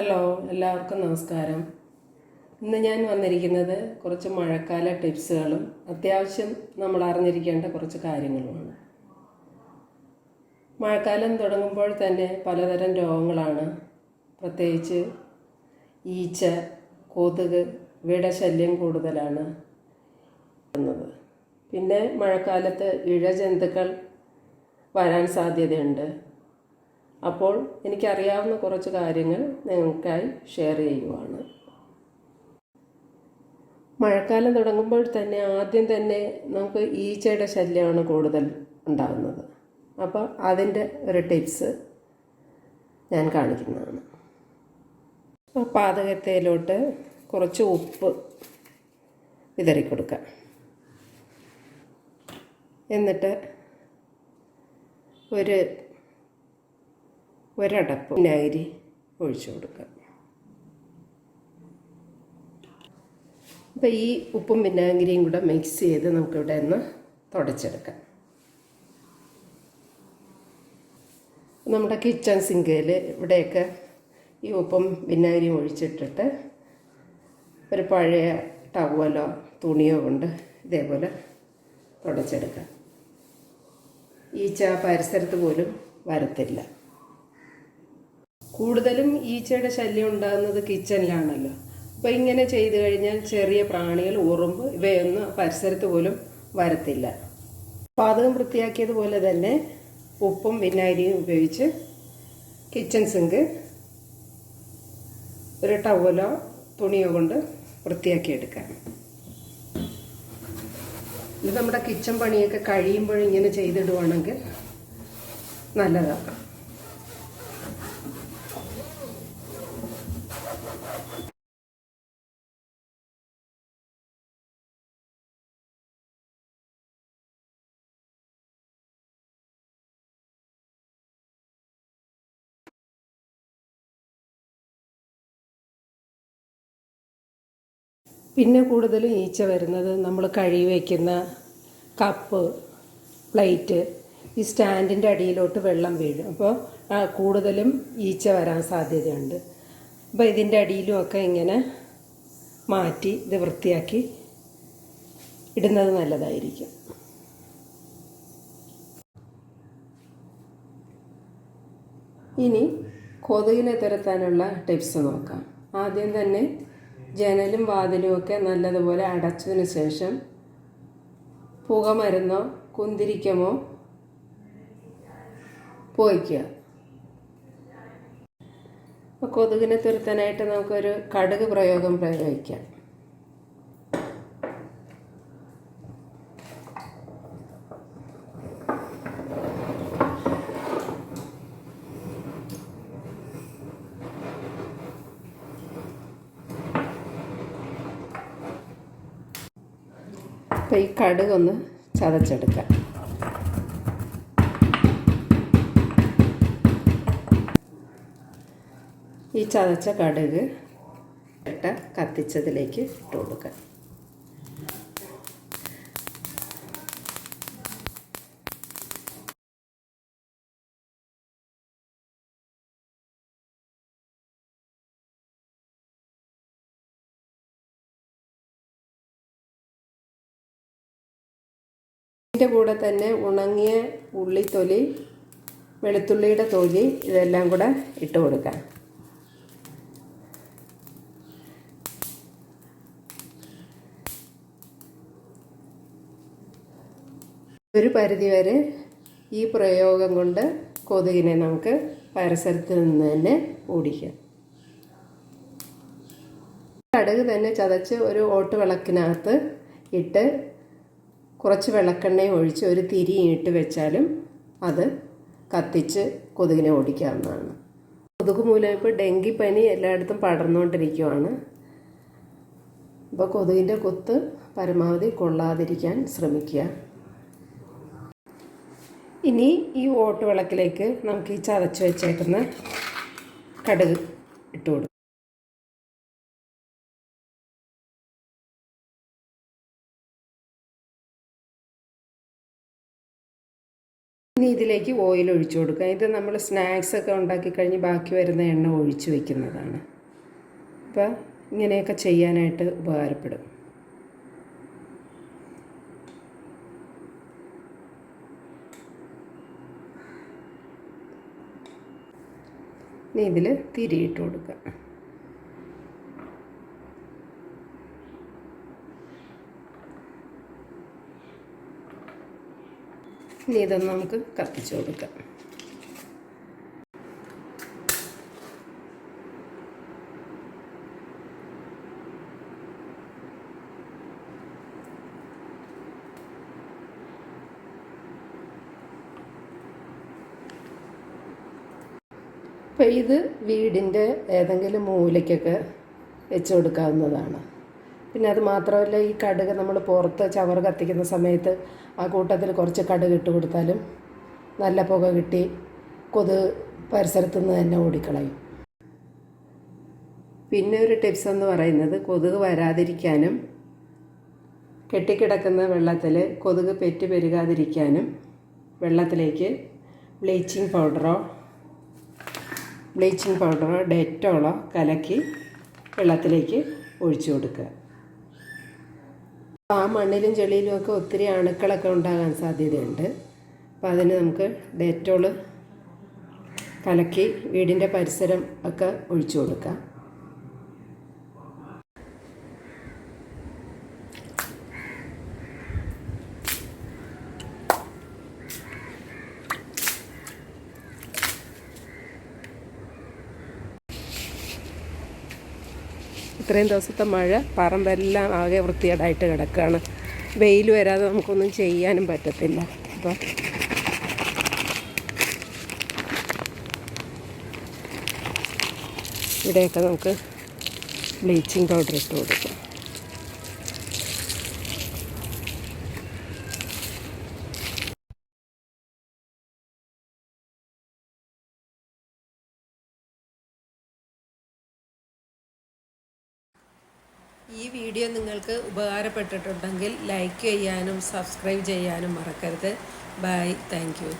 Hello എല്ലാവർക്കും നമസ്കാരം. ഇന്ന് ഞാൻ വന്നിരിക്കുന്നത് കുറച്ച് മഴക്കാല ടിപ്സുകളും അത്യാവശ്യം നമ്മൾ അറിഞ്ഞിരിക്കേണ്ട കുറച്ച് കാര്യങ്ങളുമാണ്. മഴക്കാലം തുടങ്ങുമ്പോൾ തന്നെ പലതരം രോഗങ്ങളാണ്. പ്രത്യേകിച്ച് ഈച്ച കൊതുക് ഇവയുടെ ശല്യം കൂടുതലാണ്. പിന്നെ മഴക്കാലത്ത് ഇഴജന്തുക്കൾ വരാൻ സാധ്യതയുണ്ട്. അപ്പോൾ എനിക്കറിയാവുന്ന കുറച്ച് കാര്യങ്ങൾ നിങ്ങൾക്കായി ഷെയർ ചെയ്യുവാണ്. മഴക്കാലം തുടങ്ങുമ്പോൾ തന്നെ ആദ്യം തന്നെ നമുക്ക് ഈച്ചയുടെ ശല്യമാണ് കൂടുതൽ ഉണ്ടാകുന്നത് അപ്പോൾ അതിന്റെ ഒരു ടിപ്സ് ഞാൻ കാണിക്കുന്നതാണ്. അപ്പോൾ പാതകത്തേലോട്ട് കുറച്ച് ഉപ്പ് വിതറി കൊടുക്കുക എന്നിട്ട് ഒരു ഒരടപ്പ് വിനാഗിരി ഒഴിച്ചു കൊടുക്കുക. അപ്പോൾ ഈ ഉപ്പും വിനാഗിരിയും കൂടെ മിക്സ് ചെയ്ത് നമുക്കിവിടെ നിന്ന് തുടച്ചെടുക്കാം. നമ്മുടെ കിച്ചൺ സിങ്കയിൽ ഇവിടെയൊക്കെ ഈ ഉപ്പും വിനാഗിരിയും ഒഴിച്ചിട്ടിട്ട് ഒരു പഴയ ടവലോ തുണിയോ കൊണ്ട് ഇതേപോലെ തുടച്ചെടുക്കാം. ഈച്ച പരിസരത്ത് പോലും വരത്തില്ല. കൂടുതലും ഈച്ചയുടെ ശല്യം ഉണ്ടാകുന്നത് കിച്ചണിലാണല്ലോ. അപ്പോൾ ഇങ്ങനെ ചെയ്തു കഴിഞ്ഞാൽ ചെറിയ പ്രാണികൾ ഉറുമ്പ് ഇവയൊന്നും പരിസരത്ത് പോലും വരത്തില്ല. പാതകം വൃത്തിയാക്കിയതുപോലെ തന്നെ ഉപ്പും വിനാഗിരിയും ഉപയോഗിച്ച് കിച്ചൺ സിങ്ക് ഒരു ടവലോ തുണിയോ കൊണ്ട് വൃത്തിയാക്കിയെടുക്കാം. ഇത് നമ്മുടെ കിച്ചൺ പണിയൊക്കെ കഴിയുമ്പോൾ ഇങ്ങനെ ചെയ്തിടുവാണെങ്കിൽ നല്ലതാണ് പിന്നെ കൂടുതലും ഈച്ച വരുന്നത് നമ്മൾ കഴുകി വയ്ക്കുന്ന കപ്പ് പ്ലേറ്റ് ഈ സ്റ്റാൻഡിന്റെ അടിയിലോട്ട് വെള്ളം വീഴും. അപ്പോൾ കൂടുതലും ഈച്ച വരാൻ സാധ്യതയുണ്ട്. അപ്പോൾ ഇതിന്റെ അടിയിലുമൊക്കെ ഇങ്ങനെ മാറ്റി ഇത് വൃത്തിയാക്കി ഇടുന്നത് നല്ലതായിരിക്കും. ഇനി കൊതുകിനെ തുരത്താനുള്ള ടിപ്സ് നോക്കാം. ആദ്യം തന്നെ ജനലും വാതിലും ഒക്കെ നല്ലതുപോലെ അടച്ചതിന് ശേഷം പുകമരുന്നോ കുന്തിരിക്കമോ പോയിക്കുക അപ്പോൾ കൊതുകിനെ തുരുത്താനായിട്ട് നമുക്കൊരു കടുക് പ്രയോഗം പ്രയോഗിക്കാം. അപ്പോൾ ഈ കടുകൊന്ന് ചതച്ചെടുക്കാം. ഈ ചതച്ച കടുക് ഇട്ട കത്തിച്ചതിലേക്ക് ഇട്ട് കൊടുക്കാം. ഇതിന്റെ കൂടെ തന്നെ ഉണങ്ങിയ ഉള്ളിത്തൊലി വെളുത്തുള്ളിയുടെ തൊലി ഇതെല്ലാം കൂടെ ഇട്ട് കൊടുക്കാം. ഒരു പരിധിവരെ ഈ പ്രയോഗം കൊണ്ട് കൊതുകിനെ നമുക്ക് പരിസരത്ത് നിന്ന് തന്നെ ഓടിക്കാം. കടുക് തന്നെ ചതച്ച് ഒരു ഓട്ട് വിളക്കിനകത്ത് ഇട്ട് കുറച്ച് വെള്ളക്കെണ്ണയും ഒഴിച്ച് ഒരു തിരിയും ഇട്ട് വെച്ചാലും അത് കത്തിച്ച് കൊതുകിനെ ഓടിക്കാവുന്നതാണ്. കൊതുക് മൂലം ഇപ്പോൾ ഡെങ്കിപ്പനി എല്ലായിടത്തും പടർന്നുകൊണ്ടിരിക്കുവാണ്. ഇപ്പോൾ കൊതുകിന്റെ കുത്ത് പരമാവധി കൊള്ളാതിരിക്കാൻ ശ്രമിക്കുക. ഇനി ഈ ഓട്ട് വിളക്കിലേക്ക് നമുക്ക് ഈ ചതച്ച് വെച്ചേക്കുന്ന കടുക് ഇട്ട് കൊടുക്കും. ഇനി ഇതിലേക്ക് ഓയിൽ ഒഴിച്ചു കൊടുക്കുക. ഇത് നമ്മൾ സ്നാക്സ് ഒക്കെ ഉണ്ടാക്കി കഴിഞ്ഞ് ബാക്കി വരുന്ന എണ്ണ ഒഴിച്ചു വെക്കുന്നതാണ്. അപ്പോൾ ഇങ്ങനെയൊക്കെ ചെയ്യാനായിട്ട് ഉപകാരപ്പെടും. ഇനി ഇതിൽ തിരിയിട്ട് കൊടുക്കുക. ഇനി ഇതൊന്ന് നമുക്ക് കത്തിച്ച് കൊടുക്കാം. അപ്പോൾ ഇത് വീടിന്റെ ഏതെങ്കിലും മൂലയ്ക്കൊക്കെ വെച്ച് കൊടുക്കാവുന്നതാണ്. പിന്നെ അത് മാത്രമല്ല ഈ കടുക് നമ്മൾ പുറത്ത് ചവർ കത്തിക്കുന്ന സമയത്ത് ആ കൂട്ടത്തിൽ കുറച്ച് കടുക് ഇട്ട് കൊടുത്താലും നല്ല പുക കിട്ടി കൊതുക് പരിസരത്ത് നിന്ന് തന്നെ ഓടിക്കളയും. പിന്നെ ഒരു ടിപ്സ് എന്ന് പറയുന്നത് കൊതുക് വരാതിരിക്കാനും കെട്ടിക്കിടക്കുന്ന വെള്ളത്തിൽ കൊതുക് പെറ്റ് പെരുകാതിരിക്കാനും വെള്ളത്തിലേക്ക് ബ്ലീച്ചിങ് പൗഡറോ ബ്ലീച്ചിങ് പൗഡറോ ഡെറ്റോളോ കലക്കി വെള്ളത്തിലേക്ക് ഒഴിച്ചു കൊടുക്കുക. ആ മണ്ണിലും ചെളിയിലും ഒക്കെ ഒത്തിരി അണുക്കളൊക്കെ ഉണ്ടാകാൻ സാധ്യതയുണ്ട്. അപ്പോൾ അതിന് നമുക്ക് ഡെറ്റോൾ കലക്കി വീടിന്റെ പരിസരം ഒക്കെ ഒഴിച്ചു കൊടുക്കാം. ഇത്രയും ദിവസത്തെ മഴ പറമ്പെല്ലാം ആകെ വൃത്തികേടായിട്ട് കിടക്കുകയാണ്. വെയിൽ വരാതെ നമുക്കൊന്നും ചെയ്യാനും പറ്റത്തില്ല. അപ്പോൾ ഇവിടെയൊക്കെ നമുക്ക് ബ്ലീച്ചിങ് പൗഡർ ഇട്ട് കൊടുക്കാം. ഈ വീഡിയോ നിങ്ങൾക്ക് ഉപകാരപ്പെട്ടിട്ടുണ്ടെങ്കിൽ ലൈക്ക് ചെയ്യാനും സബ്സ്ക്രൈബ് ചെയ്യാനും മറക്കരുത്. Bye thank you